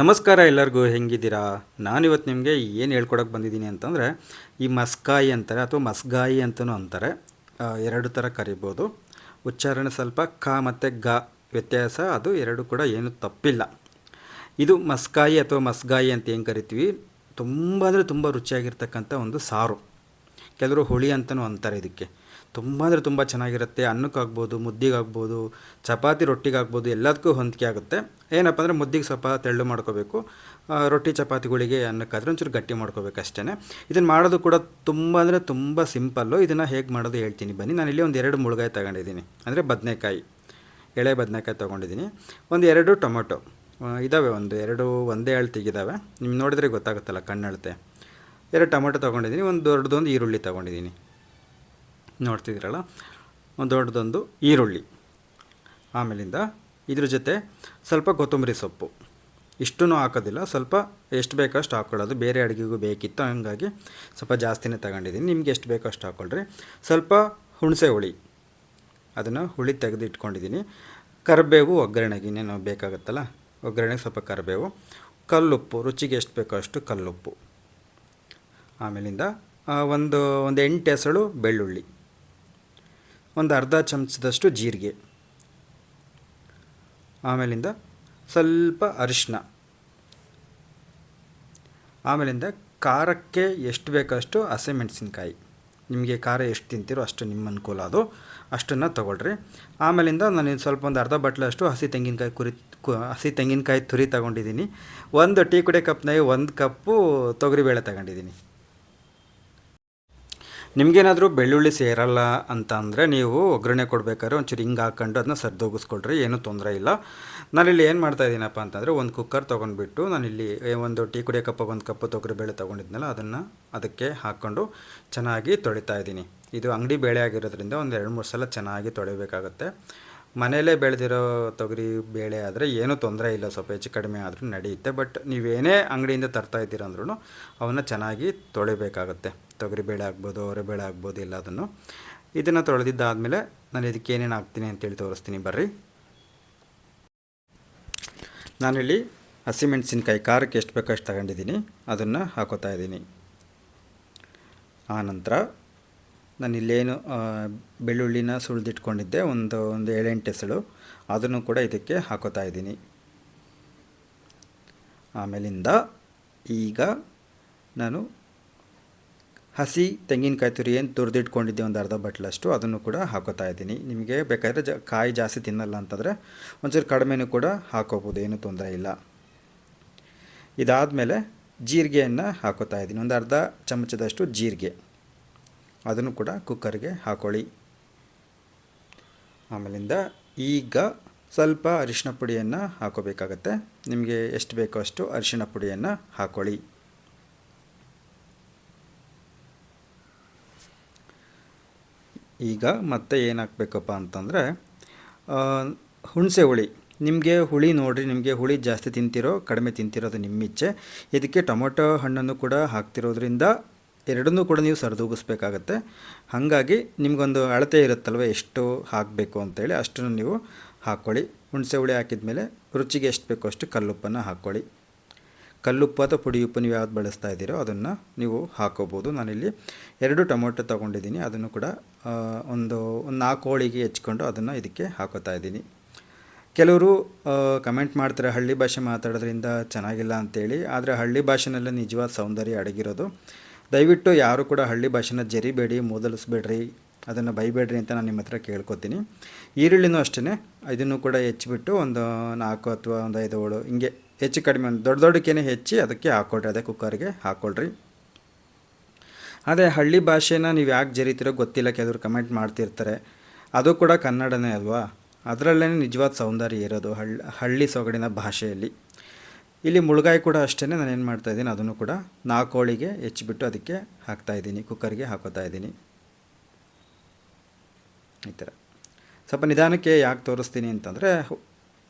ನಮಸ್ಕಾರ ಎಲ್ಲರಿಗೂ, ಹೆಂಗಿದ್ದೀರಾ? ನಾನಿವತ್ತು ನಿಮಗೆ ಏನು ಹೇಳ್ಕೊಡಕ್ಕೆ ಬಂದಿದ್ದೀನಿ ಅಂತಂದರೆ, ಈ ಮಸ್ಕಾಯಿ ಅಂತಾರೆ ಅಥವಾ ಮಸ್ಗಾಯಿ ಅಂತಲೂ ಅಂತಾರೆ ಎರಡು ಥರ ಕರಿಬೋದು. ಉಚ್ಚಾರಣೆ ಸ್ವಲ್ಪ ಕ ಮತ್ತು ಗ ವ್ಯತ್ಯಾಸ, ಅದು ಎರಡು ಕೂಡ ಏನು ತಪ್ಪಿಲ್ಲ. ಇದು ಮಸ್ಕಾಯಿ ಅಥವಾ ಮಸ್ಗಾಯಿ ಅಂತ ಏನು ಕರಿತೀವಿ? ತುಂಬ ಅಂದರೆ ತುಂಬ ರುಚಿಯಾಗಿರ್ತಕ್ಕಂಥ ಒಂದು ಸಾರು. ಕೆಲವರು ಹುಳಿ ಅಂತಲೂ ಅಂತಾರೆ ಇದಕ್ಕೆ. ತುಂಬ ಅಂದರೆ ತುಂಬ ಚೆನ್ನಾಗಿರುತ್ತೆ, ಅನ್ನಕ್ಕಾಗ್ಬೋದು, ಮುದ್ದಿಗಾಗ್ಬೋದು, ಚಪಾತಿ ರೊಟ್ಟಿಗಾಗ್ಬೋದು, ಎಲ್ಲದಕ್ಕೂ ಹೊಂದಿಕೆ ಆಗುತ್ತೆ. ಏನಪ್ಪ ಅಂದರೆ ಮುದ್ದಿಗೆ ಸ್ವಲ್ಪ ತೆಳ್ಳು ಮಾಡ್ಕೋಬೇಕು. ರೊಟ್ಟಿ ಚಪಾತಿಗಳಿಗೆ ಅನ್ನಕ್ಕಾದ್ರೆ ಒಂಚೂರು ಗಟ್ಟಿ ಮಾಡ್ಕೋಬೇಕು ಅಷ್ಟೇ ಇದನ್ನು ಮಾಡೋದು ಕೂಡ ತುಂಬ ಅಂದರೆ ತುಂಬ ಸಿಂಪಲ್ಲು. ಇದನ್ನು ಹೇಗೆ ಮಾಡೋದು ಹೇಳ್ತೀನಿ. ಬನ್ನಿ, ನಾನು ಇಲ್ಲಿ ಒಂದು ಎರಡು ಮುಳುಗಾಯಿ ತಗೊಂಡಿದ್ದೀನಿ. ಅಂದರೆ ಬದನೆಕಾಯಿ, ಎಳೆ ಬದನೆಕಾಯಿ ತೊಗೊಂಡಿದ್ದೀನಿ. ಒಂದು ಎರಡು ಟೊಮೊಟೊ ಇದ್ದಾವೆ ಒಂದು, ಎರಡು ಒಂದೇ ಅಳ್ತಿಗಿದ್ದಾವೆ ನಿಮ್ಗೆ ನೋಡಿದ್ರೆ ಗೊತ್ತಾಗುತ್ತಲ್ಲ ಕಣ್ಣಳತೆ. ಎರಡು ಟೊಮೊಟೊ ತೊಗೊಂಡಿದ್ದೀನಿ, ಒಂದು ದೊಡ್ಡದೊಂದು ಈರುಳ್ಳಿ ತೊಗೊಂಡಿದ್ದೀನಿ. ನೋಡ್ತಿದ್ದೀರಲ್ಲ? ಒಂದು ದೊಡ್ಡದೊಂದು ಈರುಳ್ಳಿ. ಆಮೇಲಿಂದ ಇದ್ರ ಜೊತೆ ಸ್ವಲ್ಪ ಕೊತ್ತಂಬರಿ ಸೊಪ್ಪು. ಇಷ್ಟೂ ಹಾಕೋದಿಲ್ಲ, ಸ್ವಲ್ಪ ಎಷ್ಟು ಬೇಕೋ ಅಷ್ಟು ಹಾಕ್ಕೊಳ್ಳೋದು ಬೇರೆ ಅಡುಗೆಗೂ ಬೇಕಿತ್ತು, ಹಂಗಾಗಿ ಸ್ವಲ್ಪ ಜಾಸ್ತಿನೇ ತಗೊಂಡಿದ್ದೀನಿ. ನಿಮ್ಗೆ ಎಷ್ಟು ಬೇಕೋ ಅಷ್ಟು ಹಾಕ್ಕೊಳ್ರಿ ಸ್ವಲ್ಪ ಹುಣಸೆ ಹುಳಿ. ಅದನ್ನು ಹುಳಿ ತೆಗೆದು ಇಟ್ಕೊಂಡಿದ್ದೀನಿ. ಕರಿಬೇವು ಒಗ್ಗರಣೆಗೆ ಇನ್ನೇನು ಬೇಕಾಗುತ್ತಲ್ಲ? ಒಗ್ಗರಣೆಗೆ ಸ್ವಲ್ಪ ಕರಿಬೇವು. ಕಲ್ಲುಪ್ಪು, ರುಚಿಗೆ ಎಷ್ಟು ಬೇಕೋ ಅಷ್ಟು ಕಲ್ಲುಪ್ಪು. ಆಮೇಲಿಂದ ಒಂದು ಒಂದು ಎಂಟು ಹೆಸಳು ಬೆಳ್ಳುಳ್ಳಿ. ಒಂದು ಅರ್ಧ ಚಮಚದಷ್ಟು ಜೀರಿಗೆ, ಆಮೇಲಿಂದ ಸ್ವಲ್ಪ ಅರಿಶಿನ ಆಮೇಲಿಂದ ಖಾರಕ್ಕೆ ಎಷ್ಟು ಬೇಕಷ್ಟು ಹಸಿಮೆಣಸಿನ್ಕಾಯಿ ನಿಮಗೆ ಖಾರ ಎಷ್ಟು ತಿಂತೀರೋ ಅಷ್ಟು ನಿಮ್ಮ ಅನುಕೂಲ ಅದು. ಅಷ್ಟನ್ನು ತೊಗೊಳ್ರಿ. ಆಮೇಲಿಂದ ನಾನು ಸ್ವಲ್ಪ ಒಂದು ಅರ್ಧ ಬಟ್ಲಷ್ಟು ಹಸಿ ತೆಂಗಿನಕಾಯಿ ಕುರಿ ಹಸಿ ತೆಂಗಿನಕಾಯಿ ತುರಿ ತಗೊಂಡಿದ್ದೀನಿ. ಒಂದು ಟೀ ಕುಡಿಯೋ ಕಪ್ನಾಗೆ ಒಂದು ಕಪ್ಪು ತೊಗರಿಬೇಳೆ ತಗೊಂಡಿದ್ದೀನಿ. ನಿಮಗೇನಾದರೂ ಬೆಳ್ಳುಳ್ಳಿ ಸೇರಲ್ಲ ಅಂತ ಅಂದರೆ ನೀವು ಒಗ್ಗರಣೆ ಕೊಡಬೇಕಾದ್ರೆ ಒಂಚೂರು ಹಿಂಗೆ ಹಾಕ್ಕೊಂಡು ಅದನ್ನ ಸರ್ದೋಗಿಸ್ಕೊಳ್ರಿ, ಏನೂ ತೊಂದರೆ ಇಲ್ಲ. ನಾನಿಲ್ಲಿ ಏನು ಮಾಡ್ತಾ ಇದ್ದೀನಪ್ಪ ಅಂತಂದರೆ ಒಂದು ಕುಕ್ಕರ್ ತೊಗೊಂಡ್ಬಿಟ್ಟು ನಾನಿಲ್ಲಿ ಒಂದು ಟೀ ಕುಡಿಯೋ ಕಪ್ಪ ಒಂದು ಕಪ್ಪು ತೊಗರಿಬೇಳೆ ತೊಗೊಂಡಿದ್ನಲ್ಲ, ಅದನ್ನು ಅದಕ್ಕೆ ಹಾಕ್ಕೊಂಡು ಚೆನ್ನಾಗಿ ತೊಳಿತಾ ಇದ್ದೀನಿ. ಇದು ಅಂಗಡಿ ಬೇಳೆ ಆಗಿರೋದ್ರಿಂದ ಒಂದು ಎರಡು ಮೂರು ಸಲ ಚೆನ್ನಾಗಿ ತೊಳಿಬೇಕಾಗುತ್ತೆ. ಮನೆಯಲ್ಲೇ ಬೆಳೆದಿರೋ ತೊಗರಿ ಬೇಳೆ ಆದರೆ ಏನೂ ತೊಂದರೆ ಇಲ್ಲ, ಸ್ವಲ್ಪ ಹೆಚ್ಚು ಕಡಿಮೆ ಆದರೂ ನಡೆಯುತ್ತೆ. ಬಟ್ ನೀವೇನೇ ಅಂಗಡಿಯಿಂದ ತರ್ತಾ ಇದ್ದೀರ ಅಂದ್ರೂ ಅವನ್ನ ಚೆನ್ನಾಗಿ ತೊಳಿಬೇಕಾಗುತ್ತೆ. ತೊಗರಿ ಬೇಳೆ ಆಗ್ಬೋದು ಅವರೆಬೇಳೆ ಆಗ್ಬೋದು, ಎಲ್ಲದನ್ನು. ಇದನ್ನು ತೊಳೆದಿದ್ದಾದಮೇಲೆ ನಾನು ಇದಕ್ಕೆ ಏನೇನು ಹಾಕ್ತೀನಿ ಅಂತೇಳಿ ತೋರಿಸ್ತೀನಿ, ಬರ್ರಿ. ನಾನಿಲ್ಲಿ ಹಸಿಮೆಣಸಿನ್ಕಾಯಿ ಖಾರಕ್ಕೆ ಎಷ್ಟು ಬೇಕೋ ಅಷ್ಟು ತಗೊಂಡಿದ್ದೀನಿ. ಅದನ್ನು ಹಾಕೋತಾ ಇದ್ದೀನಿ. ಆನಂತರ ನಾನು ಇಲ್ಲೇನು ಬೆಳ್ಳುಳ್ಳಿನ ಸುಳಿದಿಟ್ಕೊಂಡಿದ್ದೆ, ಒಂದು ಒಂದು ಏಳೆಂಟು ಎಸಳು ಅದನ್ನು ಕೂಡ ಇದಕ್ಕೆ ಹಾಕೋತಾ ಇದ್ದೀನಿ. ಆಮೇಲಿಂದ ಈಗ ನಾನು ಹಸಿ ತೆಂಗಿನಕಾಯಿ ತುರಿ ಏನು ತುರಿದಿಟ್ಕೊಂಡಿದ್ದೆ ಒಂದು ಅರ್ಧ ಬಟ್ಲಷ್ಟು, ಅದನ್ನು ಕೂಡ ಹಾಕೋತಾ ಇದ್ದೀನಿ. ನಿಮಗೆ ಬೇಕಾದರೆ ಜ, ಕಾಯಿ ಜಾಸ್ತಿ ತಿನ್ನಲ್ಲ ಅಂತಂದರೆ ಒಂಚೂರು ಕಡಿಮೆನೂ ಕೂಡ ಹಾಕೋಬೋದು, ಏನೂ ತೊಂದರೆ ಇಲ್ಲ. ಇದಾದಮೇಲೆ ಜೀರಿಗೆಯನ್ನು ಹಾಕೋತಾ ಇದ್ದೀನಿ. ಒಂದು ಅರ್ಧ ಚಮಚದಷ್ಟು ಜೀರಿಗೆ. ಅದನ್ನು ಕೂಡ ಕುಕ್ಕರ್ಗೆ ಹಾಕೊಳ್ಳಿ. ಆಮೇಲಿಂದ ಈಗ ಸ್ವಲ್ಪ ಅರಿಶಿನ ಪುಡಿಯನ್ನು ಹಾಕೋಬೇಕಾಗತ್ತೆ. ನಿಮಗೆ ಎಷ್ಟು ಬೇಕೋ ಅಷ್ಟು ಅರಿಶಿನ ಪುಡಿಯನ್ನು ಹಾಕೊಳ್ಳಿ. ಈಗ ಮತ್ತೆ ಏನು ಹಾಕಬೇಕಪ್ಪ ಅಂತಂದರೆ ಹುಣಸೆ ಹುಳಿ. ನಿಮಗೆ ಹುಳಿ ನೋಡಿರಿ, ನಿಮಗೆ ಹುಳಿ ಜಾಸ್ತಿ ತಿಂತಿರೋ, ಕಡಿಮೆ ತಿಂತಿರೋದು ನಿಮ್ಮ ಇಚ್ಛೆ ಇದಕ್ಕೆ ಟೊಮೊಟೊ ಹಣ್ಣನ್ನು ಕೂಡ ಹಾಕ್ತಿರೋದ್ರಿಂದ ಎರಡನ್ನೂ ಕೂಡ ನೀವು ಸರಿದೂಗಿಸ್ಬೇಕಾಗತ್ತೆ. ಹಾಗಾಗಿ ನಿಮಗೊಂದು ಅಳತೆ ಇರುತ್ತಲ್ವ, ಎಷ್ಟು ಹಾಕಬೇಕು ಅಂತೇಳಿ ಅಷ್ಟನ್ನು ನೀವು ಹಾಕ್ಕೊಳ್ಳಿ. ಹುಣಸೆ ಹುಳಿ ಹಾಕಿದ ಮೇಲೆ ರುಚಿಗೆ ಎಷ್ಟು ಬೇಕೋ ಅಷ್ಟು ಕಲ್ಲುಪ್ಪನ್ನು ಹಾಕ್ಕೊಳ್ಳಿ. ಕಲ್ಲುಪ್ಪು ಅಥವಾ ಪುಡಿ ಉಪ್ಪು ನೀವು ಯಾವ್ದು ಬಳಸ್ತಾ ಇದ್ದೀರೋ ಅದನ್ನು ನೀವು ಹಾಕೋಬೋದು. ನಾನಿಲ್ಲಿ ಎರಡು ಟೊಮೊಟೊ ತೊಗೊಂಡಿದ್ದೀನಿ. ಅದನ್ನು ಕೂಡ ಒಂದು ಒಂದು ನಾಲ್ಕು ಹೋಳಿಗೆ ಹೆಚ್ಕೊಂಡು ಅದನ್ನು ಇದಕ್ಕೆ ಹಾಕೋತಾ ಇದ್ದೀನಿ. ಕೆಲವರು ಕಮೆಂಟ್ ಮಾಡ್ತಾರೆ, ಹಳ್ಳಿ ಭಾಷೆ ಮಾತಾಡೋದ್ರಿಂದ ಚೆನ್ನಾಗಿಲ್ಲ ಅಂತೇಳಿ. ಆದರೆ ಹಳ್ಳಿ ಭಾಷೆನಲ್ಲೇ ನಿಜವಾದ ಸೌಂದರ್ಯ ಅಡಗಿರೋದು. ದಯವಿಟ್ಟು ಯಾರು ಕೂಡ ಹಳ್ಳಿ ಭಾಷೆನ ಜರಿಬೇಡಿ, ಮೂದಲಿಸ್ಬೇಡ್ರಿ. ಅದನ್ನು ಬೈಬೇಡ್ರಿ ಅಂತ ನಾನು ನಿಮ್ಮ ಹತ್ರ ಕೇಳ್ಕೊತೀನಿ. ಈರುಳ್ಳಿನೂ ಅಷ್ಟೇ ಇದನ್ನು ಕೂಡ ಹೆಚ್ಚಿಬಿಟ್ಟು ಒಂದು ನಾಲ್ಕು ಅಥವಾ ಒಂದು ಐದು ಏಳು ಹಿಂಗೆ ಹೆಚ್ಚು ಕಡಿಮೆ ಒಂದು ದೊಡ್ಡ ದೊಡ್ಡಕ್ಕೇನೆ ಹೆಚ್ಚಿ ಅದಕ್ಕೆ ಹಾಕ್ಕೊಳ್ರಿ ಅದೇ ಕುಕ್ಕರ್ಗೆ ಹಾಕ್ಕೊಳ್ರಿ ಅದೇ ಹಳ್ಳಿ ಭಾಷೆನ ನೀವು ಯಾಕೆ ಜರಿತೀರೋ ಗೊತ್ತಿಲ್ಲ, ಕೆಲವರು ಕಮೆಂಟ್ ಮಾಡ್ತಿರ್ತಾರೆ. ಅದು ಕೂಡ ಕನ್ನಡನೇ ಅಲ್ವಾ? ಅದರಲ್ಲೇ ನಿಜವಾದ ಸೌಂದರ್ಯ ಇರೋದು ಹಳ್ಳಿ ಹಳ್ಳಿ ಸೊಗಡಿನ ಭಾಷೆಯಲ್ಲಿ. ಇಲ್ಲಿ ಮುಳುಗಾಯಿ ಕೂಡ ಅಷ್ಟೇ ನಾನು ಏನು ಮಾಡ್ತಾಯಿದ್ದೀನಿ ಅದನ್ನು ಕೂಡ ನಾಲ್ಕು ಹೋಳಿಗೆ ಹೆಚ್ಚಿಬಿಟ್ಟು ಅದಕ್ಕೆ ಹಾಕ್ತಾಯಿದ್ದೀನಿ ಕುಕ್ಕರ್ಗೆ ಹಾಕೋತಾ ಇದ್ದೀನಿ. ಈ ಥರ ಸ್ವಲ್ಪ ನಿಧಾನಕ್ಕೆ ಯಾಕೆ ತೋರಿಸ್ತೀನಿ ಅಂತಂದರೆ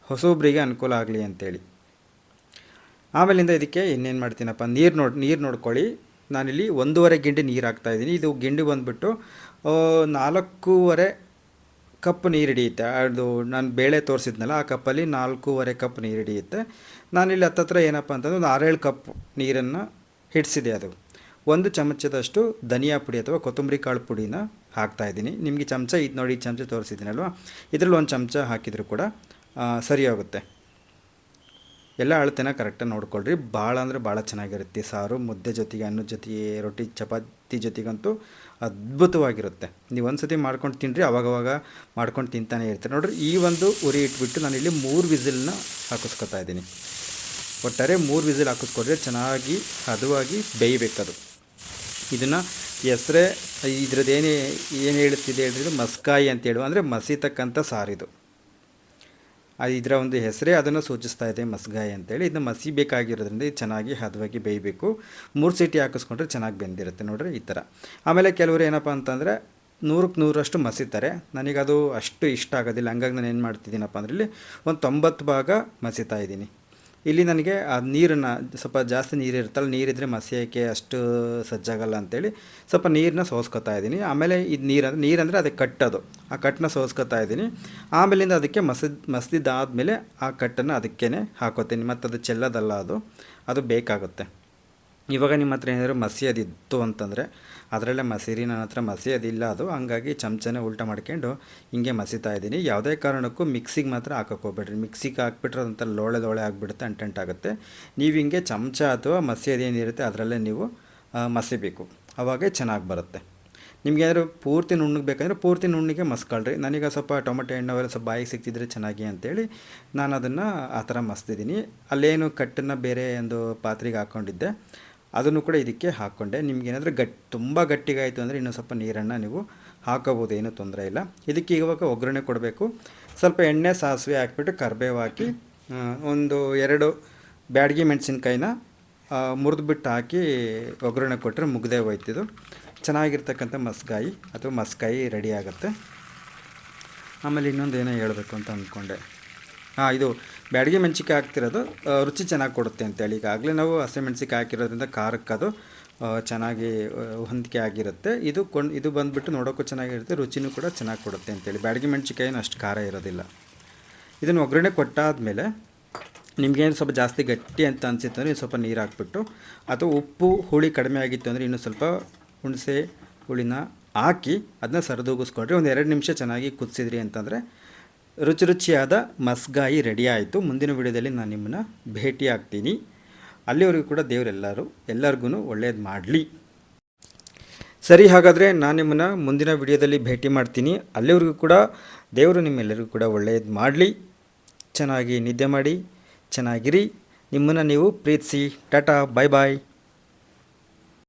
ಹೊಸೊಬ್ಬರಿಗೆ ಅನುಕೂಲ ಆಗಲಿ ಅಂತೇಳಿ. ಆಮೇಲಿಂದ ಇದಕ್ಕೆ ಇನ್ನೇನು ಮಾಡ್ತೀನಪ್ಪ, ನೀರು ನೋಡಿ, ನೀರು ನೋಡ್ಕೊಳ್ಳಿ. ನಾನಿಲ್ಲಿ ಒಂದೂವರೆ ಗಿಂಡಿ ನೀರು ಹಾಕ್ತಾಯಿದ್ದೀನಿ ಇದು ಗಿಂಡಿ ಬಂದುಬಿಟ್ಟು ನಾಲ್ಕೂವರೆ ಕಪ್ ನೀರು ಹಿಡಿಯುತ್ತೆ. ಅದು ನಾನು ಬೇಳೆ ತೋರಿಸಿದ್ನಲ್ಲ, ಆ ಕಪ್ಪಲ್ಲಿ ನಾಲ್ಕೂವರೆ ಕಪ್ ನೀರು ಹಿಡಿಯುತ್ತೆ. ನಾನಿಲ್ಲಿ ಹತ್ತತ್ರ ಏನಪ್ಪ ಅಂತಂದ್ರೆ ಒಂದು ಆರೇಳು ಕಪ್ ನೀರನ್ನು ಹಿಡಿಸಿದೆ ಅದು. ಒಂದು ಚಮಚದಷ್ಟು ಧನಿಯಾ ಪುಡಿ ಅಥವಾ ಕೊತ್ತಂಬರಿ ಕಾಳು ಪುಡಿನ ಹಾಕ್ತಾಯಿದ್ದೀನಿ ನಿಮಗೆ ಚಮಚ ಇದು ನೋಡಿ ಚಮಚ ತೋರಿಸಿದ್ದೀನಲ್ವ? ಇದರಲ್ಲಿ ಒಂದು ಚಮಚ ಹಾಕಿದರೂ ಕೂಡ ಸರಿ ಹೋಗುತ್ತೆ ಎಲ್ಲ ಅಳತೆನ ಕರೆಕ್ಟಾಗಿ ನೋಡ್ಕೊಳ್ರಿ ಭಾಳ ಅಂದರೆ ಭಾಳ ಚೆನ್ನಾಗಿರುತ್ತೆ ಸಾರು ಮುದ್ದೆ ಜೊತೆಗೆ ಅನ್ನದ ಜೊತೆಗೆ ರೊಟ್ಟಿ ಚಪಾತಿ ಜೊತೆಗಂತೂ ಅದ್ಭುತವಾಗಿರುತ್ತೆ ನೀವು ಒಂದು ಸತಿ ಮಾಡ್ಕೊಂಡು ತಿನ್ನಿರಿ ಅವಾಗವಾಗ ಮಾಡ್ಕೊಂಡು ತಿಂತಾನೆ ಇರ್ತೀರಿ ನೋಡ್ರಿ ಈ ಒಂದು ಉರಿ ಇಟ್ಬಿಟ್ಟು ನಾನಿಲ್ಲಿ ಮೂರು ವಿಸಿಲ್ನ ಹಾಕಿಸ್ಕೊತಾ ಇದ್ದೀನಿ ಒಟ್ಟಾರೆ ಮೂರು ವಿಸಿಲ್ ಹಾಕಿಸ್ಕೊಂಡ್ರೆ ಚೆನ್ನಾಗಿ ಹದವಾಗಿ ಬೇಯಬೇಕದು ಇದನ್ನು ಹೆಸ್ರೇ ಇದ್ರದ್ದು ಏನೇ ಏನು ಹೇಳುತ್ತಿದೆ ಹೇಳಿದ್ರೆ ಮಸ್ಕಾಯಿ ಅಂತ ಹೇಳುವ ಅಂದರೆ ಮಸಿತಕ್ಕಂಥ ಸಾರಿದು ಇದರ ಒಂದು ಹೆಸರೇ ಅದನ್ನು ಸೂಚಿಸ್ತಾ ಇದೆ ಮಸ್ಗಾಯಿ ಅಂತೇಳಿ. ಇದನ್ನ ಮಸಿಬೇಕಾಗಿರೋದ್ರಿಂದ ಇದು ಚೆನ್ನಾಗಿ ಹದವಾಗಿ ಬೇಯಬೇಕು. ಮೂರು ಸೀಟಿ ಹಾಕಿಸ್ಕೊಂಡ್ರೆ ಚೆನ್ನಾಗಿ ಬೆಂದಿರುತ್ತೆ ನೋಡ್ರಿ ಈ ಥರ. ಆಮೇಲೆ ಕೆಲವರು ಏನಪ್ಪ ಅಂತಂದರೆ ನೂರಕ್ಕೆ ನೂರಷ್ಟು ಮಸಿತಾರೆ. ನನಗದು ಅಷ್ಟು ಇಷ್ಟ ಆಗೋದಿಲ್ಲ. ಹಂಗಾಗಿ ನಾನು ಏನು ಮಾಡ್ತಿದ್ದೀನಪ್ಪ ಅಂದ್ರೆ ಇಲ್ಲಿ ಒಂದು ತೊಂಬತ್ತು ಭಾಗ ಮಸಿತಾ ಇದ್ದೀನಿ. ಇಲ್ಲಿ ನನಗೆ ಆ ನೀರನ್ನು ಸ್ವಲ್ಪ ಜಾಸ್ತಿ ನೀರು ಇರುತ್ತಲ್ಲ, ನೀರಿದ್ರೆ ಮಸಿಯಕ್ಕೆ ಅಷ್ಟು ಸಜ್ಜಾಗಲ್ಲ ಅಂತೇಳಿ ಸ್ವಲ್ಪ ನೀರನ್ನ ಸೋಸ್ಕೊತಾ ಇದ್ದೀನಿ. ಆಮೇಲೆ ಇದು ನೀರು ನೀರಂದರೆ ಅದಕ್ಕೆ ಕಟ್ಟೋದು. ಆ ಕಟ್ಟನ್ನ ಸೋಸ್ಕೊತಾ ಇದ್ದೀನಿ. ಆಮೇಲಿಂದ ಅದಕ್ಕೆ ಮಸದ್ ಮಸ್ದಿದ್ದಾದಮೇಲೆ ಆ ಕಟ್ಟನ್ನು ಅದಕ್ಕೇ ಹಾಕೋತೀನಿ. ಮತ್ತು ಅದು ಚೆಲ್ಲೋದಲ್ಲ ಅದು ಅದು ಬೇಕಾಗುತ್ತೆ. ಇವಾಗ ನಿಮ್ಮ ಹತ್ರ ಏನಾದರೂ ಮಸಿಯೋದಿತ್ತು ಅಂತಂದರೆ, ಅದರಲ್ಲೇ ಮಸೀರಿ ನನ್ನ ಹತ್ರ ಮಸಿಯೋದಿಲ್ಲ ಅದು ಹಂಗಾಗಿ ಚಮಚನೇ ಉಲ್ಟ ಮಾಡ್ಕೊಂಡು ಹಿಂಗೆ ಮಸಿತಾ ಇದ್ದೀನಿ. ಯಾವುದೇ ಕಾರಣಕ್ಕೂ ಮಿಕ್ಸಿಗೆ ಮಾತ್ರ ಹಾಕೋಕೆ ಹೋಗ್ಬೇಡ್ರಿ. ಮಿಕ್ಸಿಗೆ ಹಾಕ್ಬಿಟ್ರೆ ಅದಂಥ ಲೋಳೆ ಲೋಳೆ ಆಗಿಬಿಡುತ್ತೆ, ಅಂಟೆಂಟ್ ಆಗುತ್ತೆ. ನೀವು ಹಿಂಗೆ ಚಮಚ ಅಥವಾ ಮಸಿಯೋದು ಏನಿರುತ್ತೆ ಅದರಲ್ಲೇ ನೀವು ಮಸಿಬೇಕು. ಅವಾಗೇ ಚೆನ್ನಾಗಿ ಬರುತ್ತೆ. ನಿಮ್ಗೆ ಏನಾದ್ರು ಪೂರ್ತಿ ನುಣ್ಣಗೆ ಬೇಕಂದರೆ ಪೂರ್ತಿ ನುಣ್ಣಿಗೆ ಮಸ್ಕೊಳ್ರಿ ನನಗೆ ಸ್ವಲ್ಪ ಟೊಮೆಟೊ ಎಣ್ಣೆ ಅವೆಲ್ಲ ಸ್ವಲ್ಪ ಬಾಯಿಗೆ ಸಿಕ್ತಿದ್ರೆ ಚೆನ್ನಾಗಿ ಅಂತೇಳಿ ನಾನು ಅದನ್ನು ಆ ಥರ ಮಸ್ತಿದ್ದೀನಿ. ಅಲ್ಲೇನು ಕಟ್ಟನ್ನು ಬೇರೆ ಒಂದು ಪಾತ್ರೆಗೆ ಹಾಕ್ಕೊಂಡಿದ್ದೆ ಅದನ್ನು ಕೂಡ ಇದಕ್ಕೆ ಹಾಕ್ಕೊಂಡೆ. ನಿಮಗೇನಾದರೂ ಗಟ್, ತುಂಬ ಗಟ್ಟಿಗಾಯಿತು ಅಂದರೆ ಇನ್ನೊಂದು ಸ್ವಲ್ಪ ನೀರನ್ನು ನೀವು ಹಾಕೋಬೋದು ಏನೂ ತೊಂದರೆ ಇಲ್ಲ. ಇದಕ್ಕೆ ಇವಾಗ ಒಗ್ಗರಣೆ ಕೊಡಬೇಕು. ಸ್ವಲ್ಪ ಎಣ್ಣೆ, ಸಾಸಿವೆ ಹಾಕ್ಬಿಟ್ಟು ಕರಿಬೇವು ಹಾಕಿ ಒಂದು ಎರಡು ಬ್ಯಾಡ್ಗಿ ಮೆಣಸಿನ್ಕಾಯಿನ ಮುರಿದ್ಬಿಟ್ಟು ಹಾಕಿ ಒಗ್ಗರಣೆ ಕೊಟ್ಟರೆ ಮುಗ್ದೇ ಹೋಯ್ತಿದು. ಚೆನ್ನಾಗಿರ್ತಕ್ಕಂಥ ಮಸ್ಕಾಯಿ ಅಥವಾ ಮಸ್ಕಾಯಿ ರೆಡಿ ಆಗುತ್ತೆ. ಆಮೇಲೆ ಇನ್ನೊಂದು ಏನೋ ಹೇಳಬೇಕು ಅಂತ ಅಂದ್ಕೊಂಡೆ ಹಾಂ, ಇದು ಬ್ಯಾಡಿಗೆ ಮೆಣಸಿಕಾಯಿ ಹಾಕ್ತಿರೋದು ರುಚಿ ಚೆನ್ನಾಗಿ ಕೊಡುತ್ತೆ ಅಂತೇಳಿ. ಈಗಾಗಲೇ ನಾವು ಹಸಿಮೆಣ್ಸಿನ್ಕಾಯಿ ಹಾಕಿರೋದ್ರಿಂದ ಖಾರಕ್ಕೆ ಅದು ಚೆನ್ನಾಗಿ ಹೊಂದಿಕೆ ಆಗಿರುತ್ತೆ. ಇದು ಕೊಂಡು, ಇದು ಬಂದುಬಿಟ್ಟು ನೋಡೋಕ್ಕೂ ಚೆನ್ನಾಗಿರುತ್ತೆ, ರುಚಿನೂ ಕೂಡ ಚೆನ್ನಾಗಿ ಕೊಡುತ್ತೆ ಅಂತೇಳಿ. ಬ್ಯಾಡಿಗೆ ಮೆಣಸಿಕಾಯಿನೂ ಅಷ್ಟು ಖಾರ ಇರೋದಿಲ್ಲ. ಇದನ್ನು ಒಗ್ಗರಣೆ ಕೊಟ್ಟಾದಮೇಲೆ ನಿಮಗೇನು ಸ್ವಲ್ಪ ಜಾಸ್ತಿ ಗಟ್ಟಿ ಅಂತ ಅನಿಸಿತ್ತು ಅಂದರೆ ಸ್ವಲ್ಪ ನೀರು ಹಾಕ್ಬಿಟ್ಟು ಅಥವಾ ಉಪ್ಪು, ಹುಳಿ ಕಡಿಮೆ ಆಗಿತ್ತು ಅಂದರೆ ಇನ್ನೂ ಸ್ವಲ್ಪ ಹುಣಸೆ, ಹುಳಿನ ಹಾಕಿ ಅದನ್ನ ಸರಿದೂಗಿಸ್ಕೊಂಡ್ರೆ ಒಂದು ಎರಡು ನಿಮಿಷ ಚೆನ್ನಾಗಿ ಕುದಿಸಿದ್ರಿ ಅಂತಂದರೆ ರುಚಿ ರುಚಿಯಾದ ಮಸ್ಗಾಯಿ ರೆಡಿ ಆಯಿತು ಮುಂದಿನ ವಿಡಿಯೋದಲ್ಲಿ ನಾನು ನಿಮ್ಮನ್ನು ಭೇಟಿ ಆಗ್ತೀನಿ ಅಲ್ಲಿವರೆಗೂ ಕೂಡ ದೇವರೆಲ್ಲರೂ ಎಲ್ಲರಿಗೂ ಒಳ್ಳೇದು ಮಾಡಲಿ. ಸರಿ, ಹಾಗಾದರೆ ನಾನು ನಿಮ್ಮನ್ನು ಮುಂದಿನ ವಿಡಿಯೋದಲ್ಲಿ ಭೇಟಿ ಮಾಡ್ತೀನಿ. ಅಲ್ಲಿವರೆಗೂ ಕೂಡ ದೇವರು ನಿಮ್ಮೆಲ್ಲರಿಗೂ ಕೂಡ ಒಳ್ಳೆಯದು ಮಾಡಲಿ. ಚೆನ್ನಾಗಿ ನಿದ್ದೆ ಮಾಡಿ, ಚೆನ್ನಾಗಿರಿ. ನಿಮ್ಮನ್ನು ನೀವು ಪ್ರೀತಿಸಿ. ಟಾಟಾ ಬಾಯ್ ಬಾಯ್